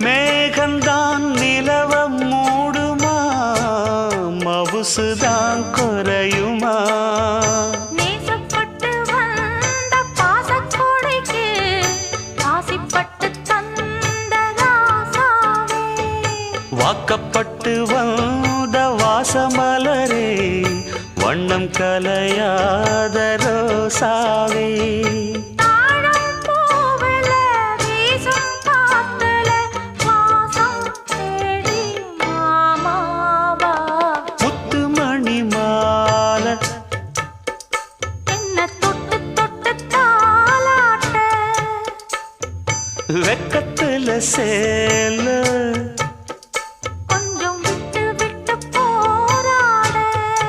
மேகந்தான் நிலவ மூடுமா? மவுசுதான் குறையுமா? வாக்கப்பட்டு வந்த வாசமலரே வண்ணம் கலையாத ரோசாவே. வெக்கத்துல சேலம்